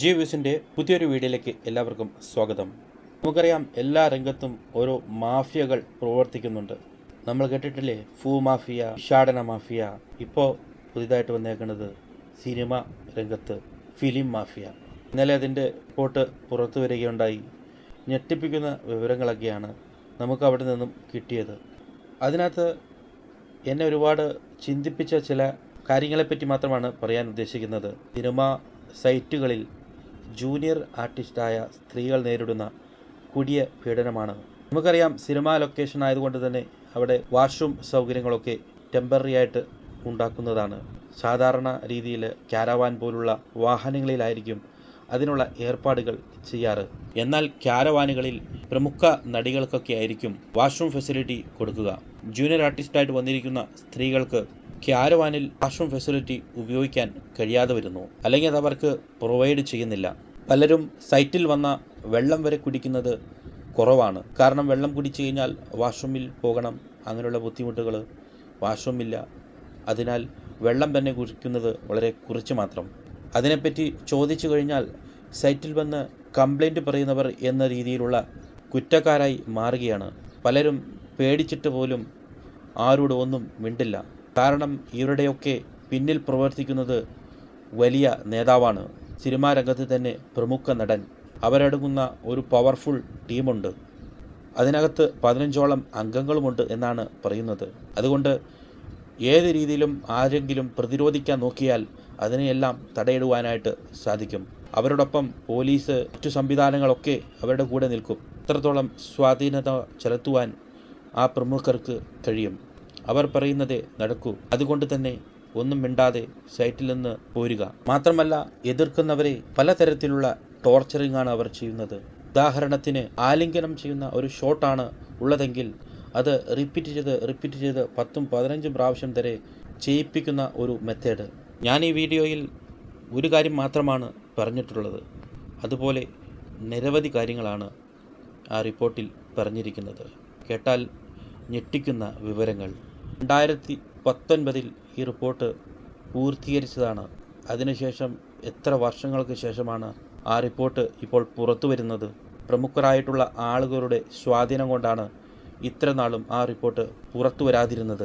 G വ്യൂസിന്റെ പുതിയൊരു വീഡിയോയിലേക്ക് എല്ലാവർക്കും സ്വാഗതം. നമുക്കറിയാം എല്ലാ രംഗത്തും ഓരോ മാഫിയകൾ പ്രവർത്തിക്കുന്നുണ്ട്. നമ്മൾ കേട്ടിട്ടില്ലേ? ഫൂ മാഫിയ ഷാടന മാഫിയ. ഇപ്പോൾ പുതിയതായിട്ട് വന്നേക്കുന്നത് സിനിമ രംഗത്ത് ഫിലിം മാഫിയ. ഇന്നലെ അതിന്റെ റിപ്പോർട്ട് പുറത്തു വരികയുണ്ടായി. ഞെട്ടിപ്പിക്കുന്ന വിവരങ്ങളൊക്കെയാണ് നമുക്ക് അവിടെ നിന്നും കിട്ടിയത്. അതിനകത്ത് എന്നെ ഒരുപാട് ചിന്തിപ്പിച്ച ചില കാര്യങ്ങളെപ്പറ്റി മാത്രമാണ് പറയാൻ ഉദ്ദേശിക്കുന്നത്. സിനിമ സൈറ്റുകളിൽ ജൂനിയർ ആർട്ടിസ്റ്റായ സ്ത്രീകൾ നേരിടുന്ന കുടിയ പീഡനമാണ്. നമുക്കറിയാം സിനിമാ ലൊക്കേഷൻ ആയതുകൊണ്ട് തന്നെ അവിടെ വാഷ്റൂം സൗകര്യങ്ങളൊക്കെ ടെമ്പററി ആയിട്ട് ഉണ്ടാക്കുന്നതാണ്. സാധാരണ രീതിയിൽ ക്യാരവാൻ പോലുള്ള വാഹനങ്ങളിലായിരിക്കും അതിനുള്ള ഏർപ്പാടുകൾ ചെയ്യാറ്. എന്നാൽ ക്യാരവാനുകളിൽ പ്രമുഖ നടികൾക്കൊക്കെ ആയിരിക്കും വാഷ്റൂം ഫെസിലിറ്റി കൊടുക്കുക. ജൂനിയർ ആർട്ടിസ്റ്റായിട്ട് വന്നിരിക്കുന്ന സ്ത്രീകൾക്ക് ക്യാരവാനിൽ വാഷ്റൂം ഫെസിലിറ്റി ഉപയോഗിക്കാൻ കഴിയാതെ വരുന്നു. അല്ലെങ്കിൽ അത് അവർക്ക് പ്രൊവൈഡ് ചെയ്യുന്നില്ല. പലരും സൈറ്റിൽ വന്ന വെള്ളം വരെ കുടിക്കുന്നത് കുറവാണ്. കാരണം വെള്ളം കുടിച്ചു കഴിഞ്ഞാൽ വാഷ്റൂമിൽ പോകണം. അങ്ങനെയുള്ള ബുദ്ധിമുട്ടുകൾ വാഷ്റൂമില്ല. അതിനാൽ വെള്ളം തന്നെ കുടിക്കുന്നത് വളരെ കുറച്ച് മാത്രം. അതിനെപ്പറ്റി ചോദിച്ചു കഴിഞ്ഞാൽ സൈറ്റിൽ വന്ന് കംപ്ലൈന്റ് പറയുന്നവർ എന്ന രീതിയിലുള്ള കുറ്റക്കാരായി മാറുകയാണ്. പലരും പേടിച്ചിട്ട് പോലും ആരോടും ഒന്നും മിണ്ടില്ല. കാരണം ഇവരുടെയൊക്കെ പിന്നിൽ പ്രവർത്തിക്കുന്നത് വലിയ നേതാവാണ്. സിനിമാ രംഗത്ത് തന്നെ പ്രമുഖ നടൻ. അവരടങ്ങുന്ന ഒരു പവർഫുൾ ടീമുണ്ട് അതിനകത്ത് പതിനഞ്ചോളം അംഗങ്ങളുമുണ്ട് എന്നാണ് പറയുന്നത്. അതുകൊണ്ട് ഏത് രീതിയിലും ആരെങ്കിലും പ്രതിരോധിക്കാൻ നോക്കിയാൽ അതിനെയെല്ലാം തടയിടുവാനായിട്ട് സാധിക്കും. അവരോടൊപ്പം പോലീസ് മറ്റു സംവിധാനങ്ങളൊക്കെ അവരുടെ കൂടെ നിൽക്കും. ഇത്രത്തോളം സ്വാധീനത ചെലുത്തുവാൻ ആ പ്രമുഖർക്ക് കഴിയും. അവർ പറയുന്നതേ നടക്കൂ. അതുകൊണ്ട് തന്നെ ഒന്നും മിണ്ടാതെ സൈറ്റിൽ നിന്ന് പോരുക. മാത്രമല്ല എതിർക്കുന്നവരെ പലതരത്തിലുള്ള ടോർച്ചറിംഗ് ആണ് അവർ ചെയ്യുന്നത്. ഉദാഹരണത്തിന് ആലിംഗനം ചെയ്യുന്ന ഒരു ഷോട്ടാണ് ഉള്ളതെങ്കിൽ അത് റിപ്പീറ്റ് ചെയ്ത് റിപ്പീറ്റ് ചെയ്ത് പത്തും പതിനഞ്ചും പ്രാവശ്യം വരെ ചെയ്യിപ്പിക്കുന്ന ഒരു മെത്തേഡ്. ഞാൻ ഈ വീഡിയോയിൽ ഒരു കാര്യം മാത്രമാണ് പറഞ്ഞിട്ടുള്ളത്. അതുപോലെ നിരവധി കാര്യങ്ങളാണ് ആ റിപ്പോർട്ടിൽ പറഞ്ഞിരിക്കുന്നത്. കേട്ടാൽ ഞെട്ടിക്കുന്ന വിവരങ്ങൾ. രണ്ടായിരത്തി പത്തൊൻപതിൽ ഈ റിപ്പോർട്ട് പൂർത്തീകരിച്ചതാണ്. അതിനുശേഷം എത്ര വർഷങ്ങൾക്ക് ശേഷമാണ് ആ റിപ്പോർട്ട് ഇപ്പോൾ പുറത്തു വരുന്നത്? പ്രമുഖരായിട്ടുള്ള ആളുകളുടെ സ്വാധീനം കൊണ്ടാണ് ഇത്രനാളും ആ റിപ്പോർട്ട് പുറത്തു വരാതിരുന്നത്.